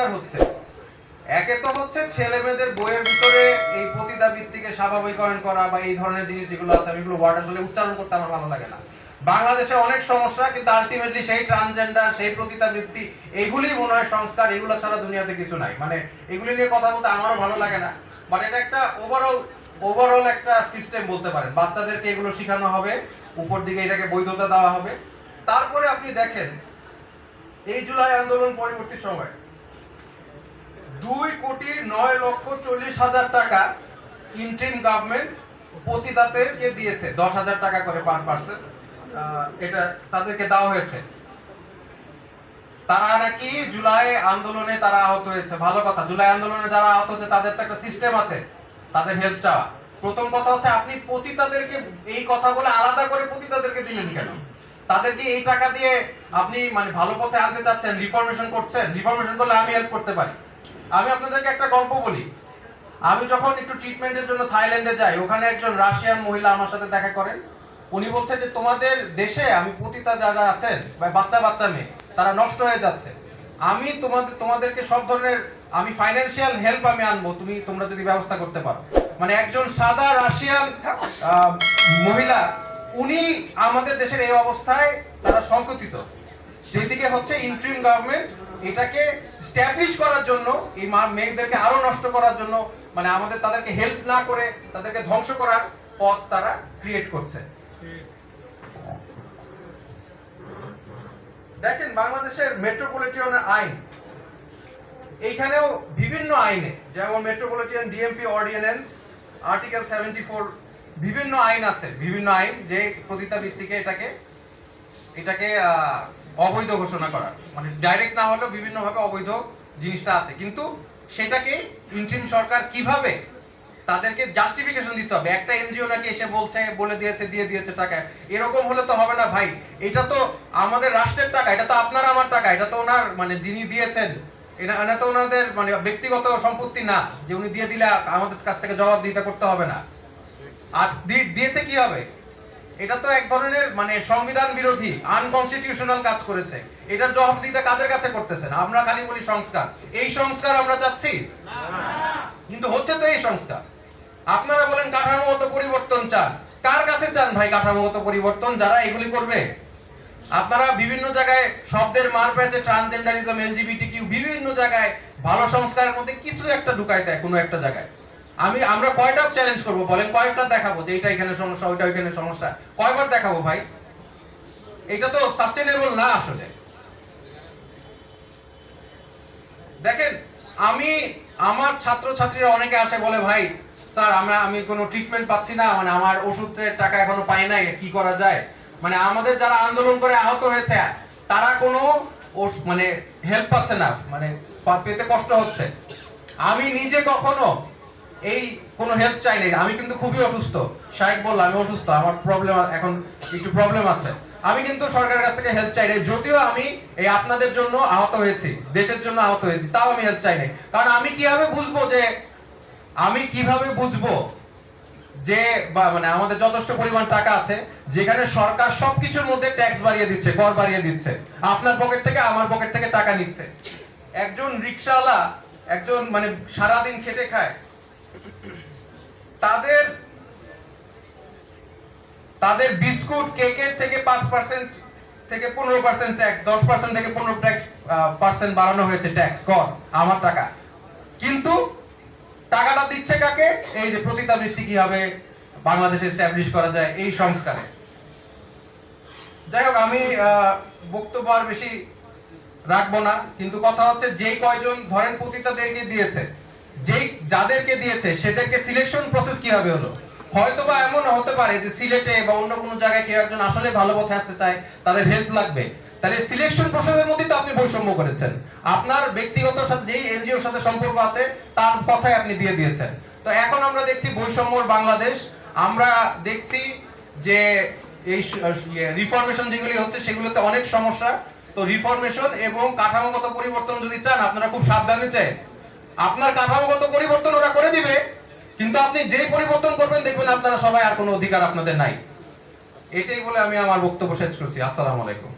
সংস্কার হচ্ছে। একে তো হচ্ছে ছেলে মেয়েদের বইয়ের ভিতরে এই পতিতা বৃত্তিকে স্বাভাবিকরণ করা বা এই ধরনের জিনিস যেগুলো আছে, আমি এগুলো উচ্চারণ করতে আমার ভালো লাগে না। বাংলাদেশে অনেক সমস্যা, কিন্তু আলটিমেটলি সেই ট্রান্সজেন্ডার সেই এইগুলি মনে হয় সংস্কার, এগুলো ছাড়া দুনিয়াতে কিছু নাই। মানে এগুলি নিয়ে কথা বলতে আমারও ভালো লাগে না। বাট এটা একটা ওভারঅল ওভারঅল একটা সিস্টেম বলতে পারেন। বাচ্চাদেরকে এগুলো শেখানো হবে, উপর দিকে এটাকে বৈধতা দেওয়া হবে। তারপরে আপনি দেখেন, এই জুলাই আন্দোলন পরবর্তী সময় দুই কোটি নয় লক্ষ চল্লিশ হাজার টাকা ইন্ট্রিম গভর্নমেন্ট পতিতাদেরকে দিয়েছে। দশ হাজার টাকা করে পার পার্সন। এটা তাদেরকে দেওয়া হয়েছে। তারা নাকি জুলাই আন্দোলনে তারা আহত হয়েছে। ভালো কথা, জুলাই আন্দোলনে যারা আহত হয়েছে, তাদের তো একটা সিস্টেম আছে, তাদের হেল্প চাওয়া। প্রথম কথা হচ্ছে, আপনি পতিতাদেরকে এই কথা বলে আলাদা করে পতিতাদেরকে দিলেন কেন? তাদেরকে এই টাকা দিয়ে আপনি মানে ভালো পথে আনতে চাচ্ছেন রিফরমেশন করছেন? রিফরমেশন করলে আমি হেল্প করতে পারি। আমি আপনাদেরকে একটা গল্প বলি। আমি যখন একটু ট্রিটমেন্টের জন্য থাইল্যান্ডে যাই, ওখানে একজন রাশিয়ান মহিলা আমার সাথে দেখা করেন। উনি বলছে যে, তোমাদের দেশে আমি পতিতা যারা আছেন, বা বাচ্চা বাচ্চা মেয়ে, তারা নষ্ট হয়ে যাচ্ছে। আমি তোমাদের, তোমাদেরকে সব ধরনের, আমি ফাইন্যান্সিয়াল হেল্প আমি আনব, তুমি, তোমরা যদি ব্যবস্থা করতে পারো। মানে একজন সাদা রাশিয়ান মহিলা, উনি আমাদের দেশের এই অবস্থায় তারা সংকুচিত। সেদিকে হচ্ছে ইন্ট্রিম গভর্নমেন্ট এটাকে স্ট্যাবলিশ করার জন্য, এই মেয়েদেরকে আরও নষ্ট করার জন্য মানে আমাদের তাদেরকে হেল্প না করে তাদেরকে ধ্বংস করার পথ তারা ক্রিয়েট করছে। দেখেন বাংলাদেশের মেট্রোপলিটন আইন। এইখানেও বিভিন্ন আইনে, যেমন metropolitan DMP ordinance article seventy four বিভিন্ন আইন আছে, বিভিন্ন আইন যে পতিতা ভিত্তিকে এটাকে এটাকে অবৈধ ঘোষণা করা মানে ডাইরেক্ট না হলেও বিভিন্নভাবে অবৈধ জিনিসটা আছে। কিন্তু সেটাকে ইন্ট্রিম সরকার কীভাবে তাদেরকে জাস্টিফিকেশন দিতে হবে? একটা এনজিও নাকি এসে বলছে, বলে দিয়েছে, দিয়ে দিয়েছে টাকা। এরকম হলে তো হবে না ভাই। এটা তো আমাদের রাষ্ট্রের টাকা। এটা তো আপনার আমার টাকা। এটা তো ওনার মানে যিনি দিয়েছেন, এটা তো ওনাদের মানে ব্যক্তিগত সম্পত্তি না, যে উনি দিয়ে দিলে আমাদের কাছ থেকে জবাব দিতে করতে হবে না। আর দিয়েছে কি হবে? এটা তো এক ধরনের মানে সংবিধান বিরোধী আনকনস্টিটিউশনাল কাজ করেছে। এটার জবাব দিতে কাদের কাছে করতেছেন? আমরা খালি বলি সংস্কার। এই সংস্কার আমরা চাচ্ছি? কিন্তু হচ্ছে তো এই সংস্কার। আপনারা বলেন কাঠামোগত পরিবর্তন চান। কার কাছে চান ভাই কাঠামোগত পরিবর্তন? যারা এগুলি করবে। আপনারা বিভিন্ন জায়গায় শব্দের মার পেয়েছে ট্রান্সজেন্ডারিজম এলজিবিটি কিউ বিভিন্ন জায়গায় ভালো সংস্কারের মধ্যে কিছু একটা ঢুকাই দেয় কোনো একটা জায়গায়। আমি, আমরা কয়টা চ্যালেঞ্জ করব বলেন? কয়েকটা দেখাবো যে এটা এখানে সমস্যা, ওইটা ওইখানে সমস্যা। কয়বার দেখাবো ভাই? এটা তো সাস্টেনেবল না আসলে। দেখেন, আমি, আমার ছাত্রছাত্রীরা অনেকে আসে বলে, ভাই, স্যার, আমরা, আমি কোনো ট্রিটমেন্ট পাচ্ছি না মানে আমার ওষুধের টাকা এখনও পাই নাই, কি করা যায়? মানে আমাদের যারা আন্দোলন করে আহত হয়েছে, তারা কোনো মানে হেল্প পাচ্ছে না মানে পেতে কষ্ট হচ্ছে। আমি নিজে কখনো এই কোনো হেল্প চাই নাই আমি কিন্তু খুবই অসুস্থ। শাহেক বলল, আমি অসুস্থ, আমার প্রবলেম এখন একটু প্রবলেম আছে। আমি কিন্তু সরকারের কাছ থেকে হেল্প চাই নাই যদিও আমি এই আপনাদের জন্য আহত হয়েছি, দেশের জন্য আহত হয়েছি, তাও আমি হেল্প চাই নাই কারণ আমি কীভাবে বুঝব যে, আমি কীভাবে বুঝব যে মানে আমাদের যথেষ্ট পরিমাণ টাকা আছে, যেখানে সরকার সবকিছুর মধ্যে ট্যাক্স বাড়িয়ে দিচ্ছে, কর বাড়িয়ে দিচ্ছে, আপনার পকেট থেকে আমার পকেট থেকে টাকা নিচ্ছে। একজন রিক্সাওয়ালা একজন মানে সারাদিন খেটে খায় তাদের তাদের বিস্কুট কেকের থেকে পাঁচ পার্সেন্ট থেকে পনেরো পার্সেন্ট ট্যাক্স দশ পার্সেন্ট থেকে পনেরো ট্যাক্স পার্সেন্ট বাড়ানো হয়েছে ট্যাক্স কর, আমার টাকা। কিন্তু টাকাটা দিচ্ছে কাকে? এই যে প্রতিতাবৃত্তি কীভাবে বাংলাদেশে এস্টাবলিশ করা যায়, এই সংস্কারে। যাই হোক, আমি বক্তব্য আর বেশি রাখব না, কিন্তু কথা হচ্ছে যে কয়জন ধরেন পতিতাদেরকে দিয়েছে যেই যাদেরকে দিয়েছে, সেদেরকে সিলেকশন প্রসেস কীভাবে হলো? হয়তো বা এমন হতে পারে যে সিলেটে বা অন্য কোনো জায়গায় কেউ একজন আসলে ভালো পথে আসতে চায়, তাদের হেল্প লাগবে। তাহলে সিলেকশন প্রসেসের মধ্যে তো আপনি বৈষম্য করেছেন। আপনার ব্যক্তিগত সাথে, যেই এনজিওর সাথে সম্পর্ক আছে, তার কথাই আপনি দিয়ে দিয়েছেন। তো এখন আমরা দেখছি বৈষম্যর বাংলাদেশ। আমরা দেখছি যে এই রিফরমেশন যেগুলি হচ্ছে, সেগুলোতে অনেক সমস্যা। তো রিফরমেশন এবং কাঠামোগত পরিবর্তন যদি চান, আপনারা খুব সাবধানে চাই। আপনার কাঠামোগত পরিবর্তন ওরা করে দিবে, কিন্তু আপনি যেই পরিবর্তন করবেন, দেখবেন আপনারা সবাই আর কোনো অধিকার আপনাদের নাই। এটাই বলে আমি আমার বক্তব্য শেষ করছি। আসসালামু আলাইকুম।